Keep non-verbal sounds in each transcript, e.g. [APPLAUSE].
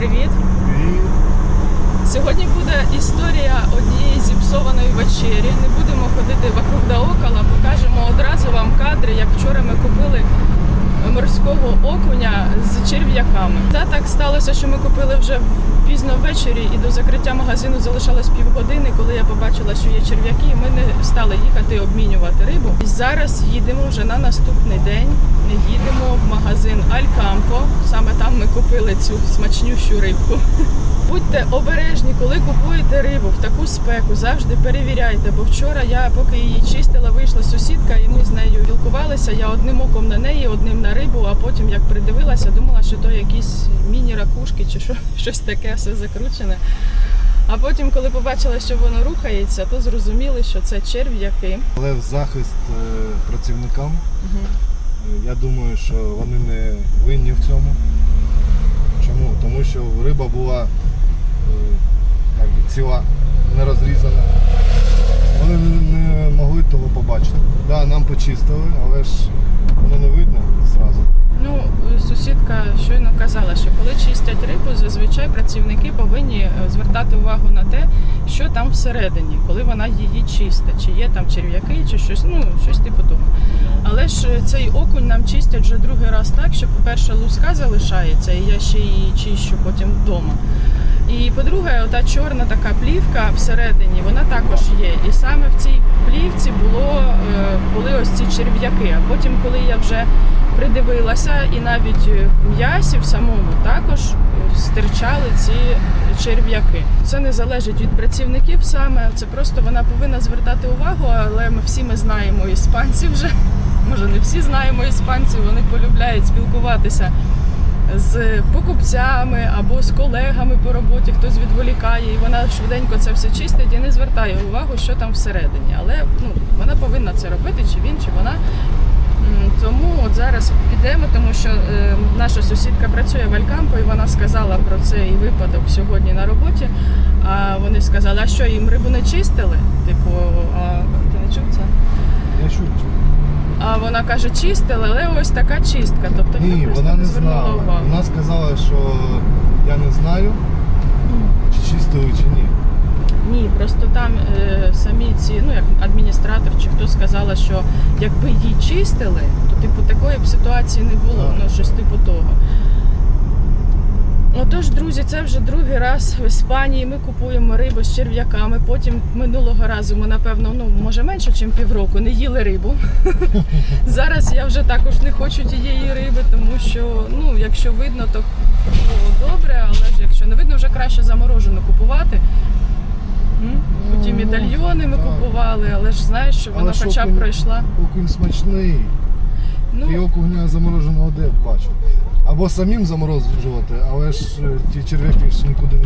привіт! І Сьогодні буде історія однієї зіпсованої вечері. Не будемо ходити вокруг да около, покажемо одразу вам кадри, як вчора ми купили морського окуня з черв'яками. Та так сталося, що ми купили вже пізно ввечері і до закриття магазину залишалось півгодини, коли я побачила, що є черв'яки, і ми не стали їхати обмінювати рибу. І зараз їдемо вже на наступний день. Їдемо в магазин Алькампо. Саме там купили цю смачнющу рибку. Будьте обережні, коли купуєте рибу в таку спеку, завжди перевіряйте. Бо вчора я, поки її чистила, вийшла сусідка, і ми з нею спілкувалися. Я одним оком на неї, одним на рибу, а потім, як придивилася, думала, що то якісь міні-ракушки чи що, [LAUGHS] щось таке, все закручене. А потім, коли побачила, що воно рухається, то зрозуміли, що це черв'яки. але в захист е, працівникам, е, я думаю, що вони не винні в цьому. Чому? Тому що риба була е, якби, ціла, не розрізана. Вони не могли того побачити. Да, нам почистили, але ж воно не видно зразу. Ну, сусідка щойно казала, що коли чистять рибу, зазвичай працівники повинні е, звертати увагу на те, що там всередині, коли вона її чистить, чи є там черв'яки, чи щось, ну щось типу того. Але ж е, цей окунь нам чистять вже другий раз так, що, по-перше, луска залишається, і я ще її чищу потім вдома. І по-друге, ота чорна така плівка всередині, вона також є. І саме в цій плівці було, е, були ось ці черв'яки. А потім, коли я вже придивилася, і навіть в м'ясі в самому також стирчали ці черв'яки. Це не залежить від працівників саме. Це просто вона повинна звертати увагу, але ми всі ми знаємо іспанців вже. Може, не всі знаємо іспанців, вони полюбляють спілкуватися з покупцями або з колегами по роботі, хтось відволікає, і вона швиденько це все чистить і не звертає увагу, що там всередині. Але ну, вона повинна це робити, чи він, чи вона. Тому от зараз підемо, тому що е, наша сусідка працює в Алькампо, і вона сказала про цей випадок сьогодні на роботі. А вони сказали, а що їм рибу не чистили? Типу, а ти не чув це? А вона каже, чистили, але ось така чистка. Тобто Ні, просто вона не звернула знала. увагу. Вона сказала, що я не знаю, чи чистили, чи ні. Ні, просто там е, самі ці, ну як адміністратор чи хто сказала, що якби її чистили, то типу такої б ситуації не було, Так. ну щось типу того. Отож, друзі, це вже другий раз в Іспанії. Ми купуємо рибу з черв'яками. Потім минулого разу ми, напевно, ну може менше, ніж півроку, не їли рибу. [LAUGHS] Зараз я вже також не хочу тієї риби, тому що ну, якщо видно, то ну, добре, але ж якщо не видно, вже краще заморожену купувати. Потім Ну, медальйони ми так. купували, але ж знаєш, що вона Але хоча б окунь- пройшла. Окунь смачний. І Ну, окуня замороженого де бачу. Або самим заморожувати, але ж е, ті черв'яки ж нікуди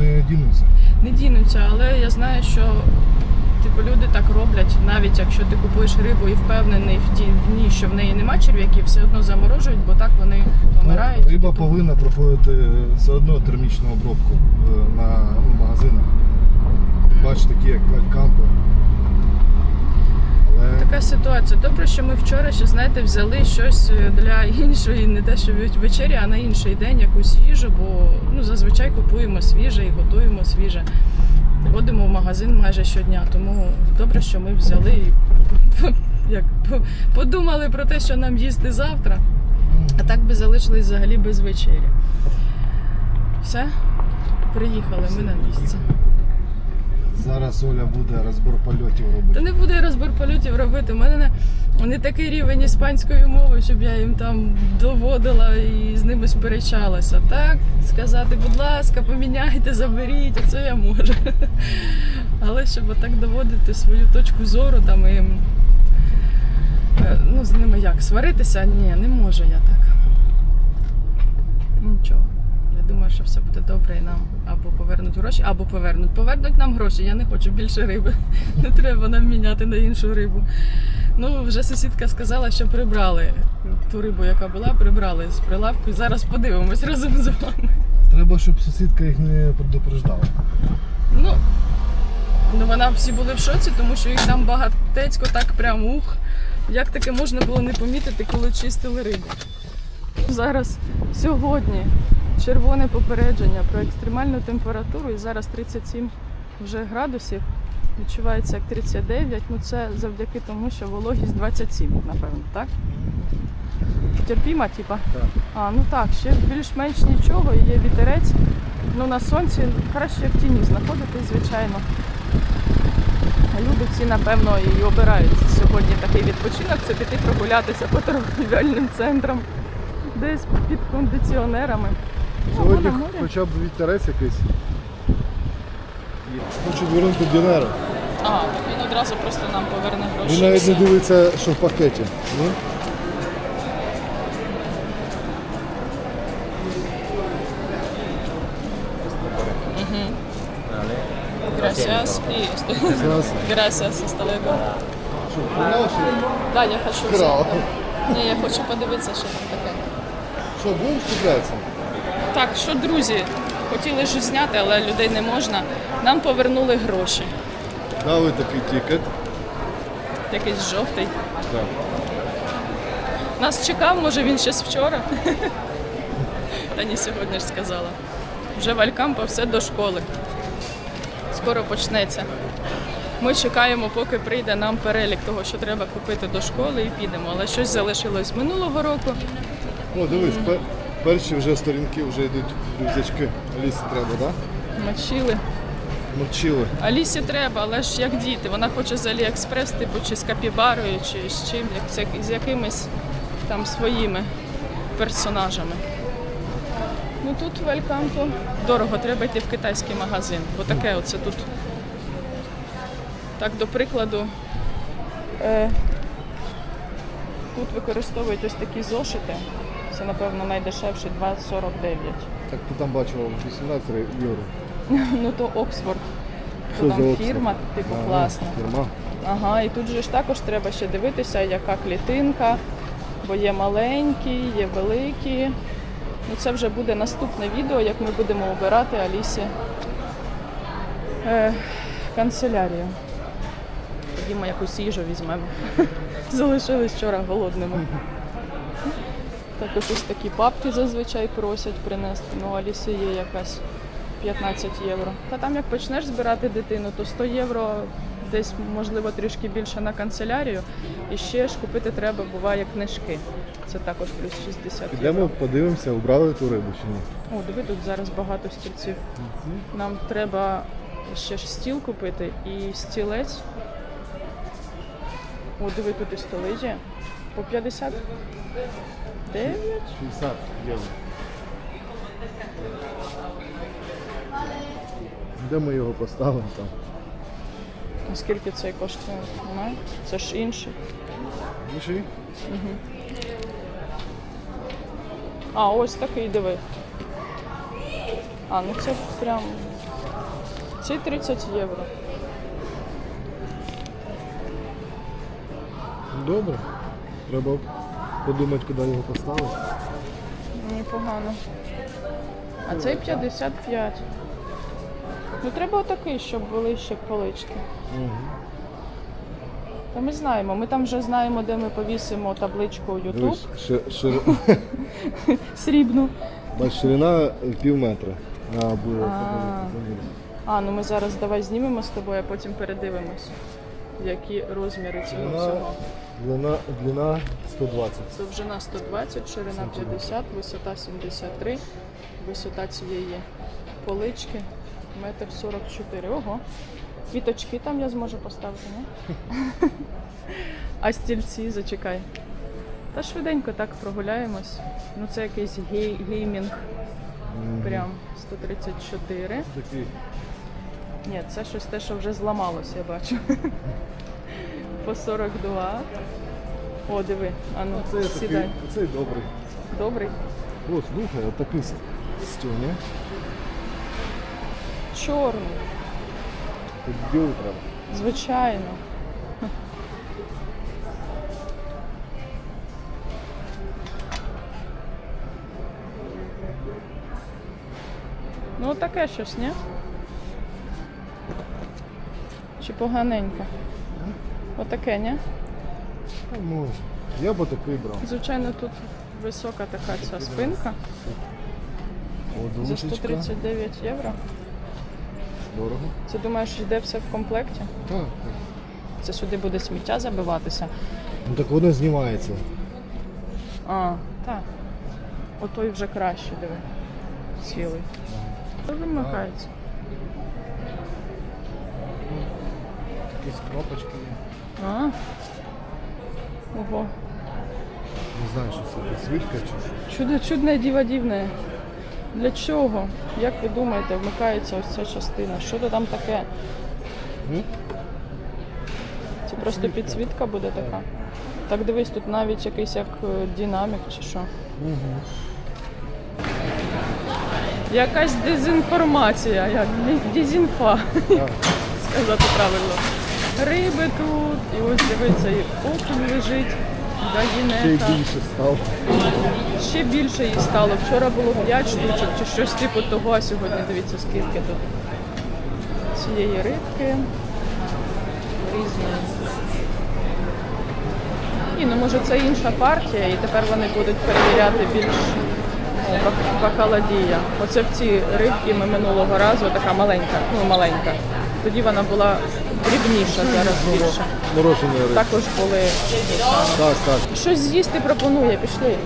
не, дінуться. не дінуться, але я знаю, що типу люди так роблять, навіть якщо ти купуєш рибу і впевнений в тій в ній, що в неї нема черв'яків, все одно заморожують, бо так вони помирають. Ну, риба повинна проходити е, все одно термічну обробку е, на ну, магазинах. Бачиш, такі як кампи. Але Така ситуація. Добре, що ми вчора ще знаєте взяли щось е, для [LAUGHS] іншої, не те, що вечері, а на інший день якусь їжу, бо ну зазвичай купуємо свіже і готуємо свіже. Ходимо в магазин майже щодня, тому добре, що ми взяли і [LAUGHS] як подумали про те, що нам їсти завтра, а так би залишились взагалі без вечері. Все, приїхали ми на місце. Зараз Оля буде розбор польотів Та робити. не буде розбір польотів робити. У мене не, не такий рівень іспанської мови, щоб я їм там доводила і з ними сперечалася. Так, сказати, будь ласка, поміняйте, заберіть, оце я можу. [LAUGHS] Але щоб отак доводити свою точку зору там і е, ну, з ними як, сваритися? Ні, не можу я так. Нічого. Думаю, що все буде добре і нам або повернуть гроші, або повернуть. Повернуть нам гроші. Я не хочу більше риби. [LAUGHS] Не треба нам міняти на іншу рибу. Ну, вже сусідка сказала, що прибрали ту рибу, яка була, прибрали з прилавку. І зараз подивимось разом з вами. Треба, щоб сусідка їх не предупреждала. Ну, ну вона всі були в шоці, тому що їх там багатецько так прям ух. Як таке можна було не помітити, коли чистили рибу? Зараз, сьогодні, червоне попередження про екстремальну температуру і зараз 37 вже градусів. Відчувається як 39. Ну це завдяки тому, що вологість 27, напевно, так? Терпіма, типа? Так. А, ну так, ще більш-менш нічого, є вітерець. Ну на сонці краще в тіні знаходитись, звичайно. Люди всі, напевно, і обирають сьогодні такий відпочинок, це піти прогулятися по торговельним центрам, десь під кондиціонерами. Сьогодні хоча б вітерець якийсь. Хочу вернути Дінера. А, він одразу просто нам поверне гроші. Він навіть не дивиться, що в пакеті. Ні? Gracias. Зараз Gracias, що Да, я хочу. Ні, я хочу подивитися, що там таке. Що, будемо скуплятися? Так, що друзі, хотіли ж зняти, але людей не можна. Нам повернули гроші. Дали такий тікет. Якийсь жовтий. Так. Нас чекав, може він ще з вчора. [LAUGHS] Та ні, сьогодні ж сказала. Вже в Алькампо все до школи. Скоро почнеться. Ми чекаємо, поки прийде нам перелік того, що треба купити до школи, і підемо. Але щось залишилось минулого року. О, дивись, перші вже сторінки вже йдуть рюкзачки. Алісі треба, так? Мочили. Мовчили. Алісі треба, але ж як діти. Вона хоче з Аліекспрес, типу, чи з капібарою, чи з чим, як з- якимись там своїми персонажами. Ну тут в Алькампо дорого, треба йти в китайський магазин, бо таке оце тут. Так, до прикладу, е, тут використовують ось такі зошити. Це, напевно, найдешевший 2,49. Так ти там бачила 18 євро. [LAUGHS] Ну то Оксфорд. Що То за там Оксфорд? фірма, типу, Ага, класна. Фірма. Ага, і тут же ж також треба ще дивитися, яка клітинка, бо є маленькі, є великі. Ну, це вже буде наступне відео, як ми будемо обирати Алісі е, канцелярію. Тоді ми якусь їжу візьмемо. [LAUGHS] Залишились вчора голодними. Також ось такі папки зазвичай просять принести. Ну, Алісі є якась 15 євро. Та там як почнеш збирати дитину, то 100 євро десь можливо трішки більше на канцелярію. І ще ж купити треба, буває книжки. Це також плюс 60 євро. Підемо подивимося, убрали ту рибу чи ні. О, диви, тут зараз багато стільців. Нам треба ще ж стіл купити і стілець. О, диви, тут і столи є. По 50? 9? 60 євро. Де ми його поставимо там? А Скільки цей коштує? Знаю. Це ж інший. Інший? А, ось такий диви. А, ну це прям. Ці 30 євро. Добре. Треба подумати, куди його поставити. Непогано. А цей 55. Ну треба отакий, щоб були ще полички. Угу. Та ми знаємо, ми там вже знаємо, де ми повісимо табличку YouTube Дивись, ши- шир... [LAUGHS] срібну. Бач, ширина пів метра. На було. А. А, ну ми зараз давай знімемо з тобою, а потім передивимось, які розміри цього Длина, всього. длина, длина 120. Довжина 120, ширина 50, висота 73, висота цієї полички метр 44. Ого. Квіточки там я зможу поставити, не? [LAUGHS] А стільці зачекай. Та швиденько так прогуляємось. Ну це якийсь гей, геймінг. Прям 134. Такий. Ні, це щось те, що вже зламалось, я бачу. [LAUGHS] По 42. О, диви, а ну Це сідай. такий, цей добрий. Добрий. О, слухай, от такий с- стіл, ні? Чорний, Тут білий треба. звичайно. Ну, таке щось, ні? Чи поганенько? Отаке, ні? Може. Я б такий брав. Звичайно, тут висока така ця спинка. За 139 євро. Дорого. Це думаєш, йде все в комплекті? Так, так. Це сюди буде сміття забиватися. Ну так воно знімається. А, так. Отой вже краще, диви. Цілий. Що вимикається? Якісь кнопочки є. А. Ого. Не знаю, що це підсвітка чи що. Чудо, чудне діва дивне. Для чого? Як ви думаєте, вмикається ось ця частина? Що то там таке? М? Це просто підсвітка буде така. Так дивись, тут навіть якийсь як е, динамік чи що. Угу. Якась дезінформація, як дезінфа, Так. [LAUGHS] сказати правильно. Риби тут, і ось дивиться, і окунь лежить, Ще й більше став. Ще більше їй стало. Вчора було 5 штучок чи щось типу того, а сьогодні дивіться скільки тут цієї рибки. Різної. Ні, ну може це інша партія, і тепер вони будуть перевіряти більш ну, бакаладія. Оце в ці рибки ми минулого разу така маленька, ну маленька. Тоді вона була дрібніша, зараз більше. Морожене риба. Також були Так, так. Щось з'їсти пропонує, пішли.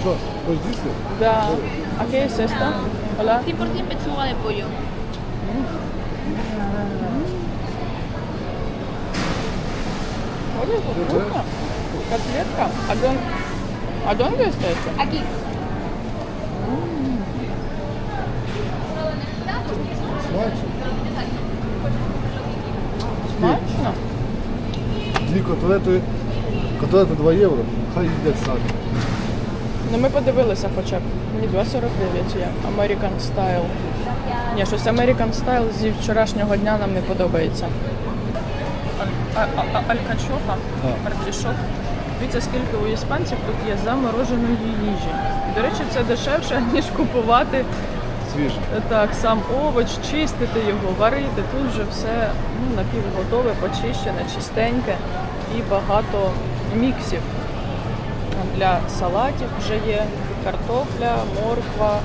Що, хочеш з'їсти? Да. А qué es esto? Hola. 100% pechuga de pollo. Вкусно. Котлетка. А А донde está esto? Aquí. Смачно. Смачно. Дві котлети. Котлети 2 євро. Хай їдять самі. Ну ми подивилися хоча б. Ні, 2,49 є. American Style. Ні, щось American Style зі вчорашнього дня нам не подобається. Алькачофа, артішок. Дивіться, скільки у іспанців тут є замороженої їжі. До речі, це дешевше, [LAUGHS] ніж купувати Свіже. Так, сам овоч, чистити його, варити. Тут вже все ну, напівготове, почищене, чистеньке і багато міксів. Для салатів вже є картопля, морква,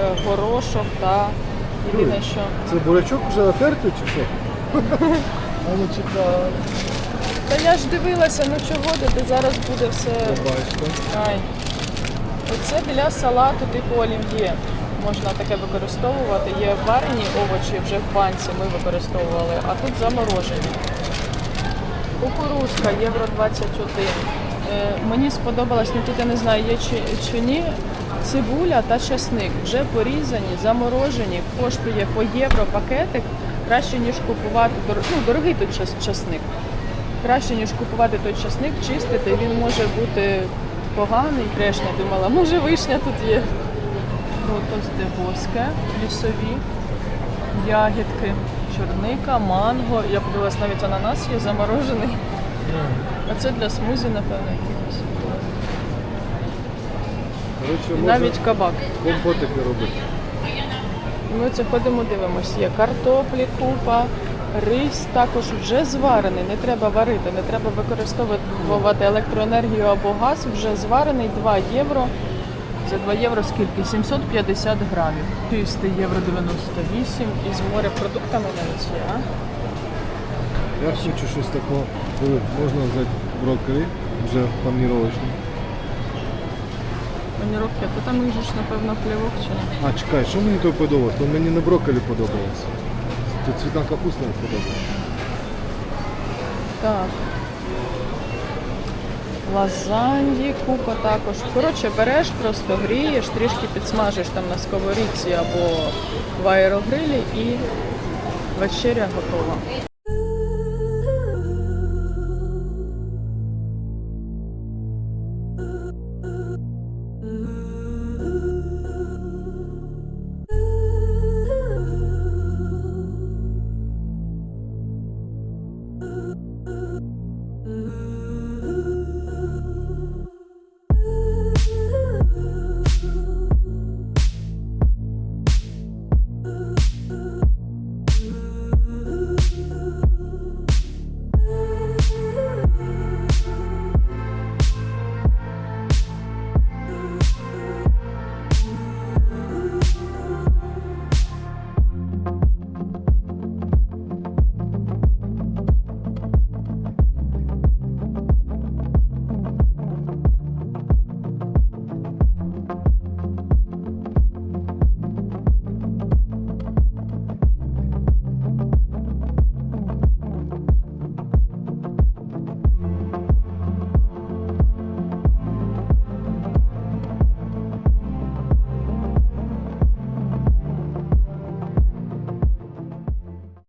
е, горошок та єдине, що Це бурячок вже натертий чи що? [LAUGHS] А ну чекай. Та я ж дивилася, ну чого ти, ти зараз буде все. Ай. Оце для салату типу олів'є. Можна таке використовувати. Є варені овочі вже в банці ми використовували, а тут заморожені. Кукурузка євро 21. Е, мені сподобалось, ну тут я не знаю, є чи, чи ні. Цибуля та часник вже порізані, заморожені, коштує по євро пакетик. Краще, ніж купувати дор... ну, дорогий тут час- часник. Краще, ніж купувати той часник, чистити, він може бути поганий. Крешня думала, може вишня тут є. Ротос де боске, лісові, ягідки, чорника, манго. Я подивилась, навіть ананас є заморожений. А це для смузі, напевно, якихось. І навіть кабак. компотики робити. Ми це ходимо, дивимося. Є картоплі, купа, рис також вже зварений, не треба варити, не треба використовувати електроенергію або газ, вже зварений 2 євро. За 2 євро скільки? 750 грамів. Чистий євро 98 із морепродуктами навіть є. А? Я хочу щось такого. Можна взяти брокколі, вже паніровочний. Паніровки, а то там їх же ж, напевно, плівок чи ні? А, чекай, що мені то подобалось? То мені не брокколі подобалось. Це цвітна капуста не подобалась. Так. Лазаньї, купа також. Коротше, береш, просто грієш, трішки підсмажиш там на сковорідці або в аерогрилі і вечеря готова. Ooh, ooh, ooh.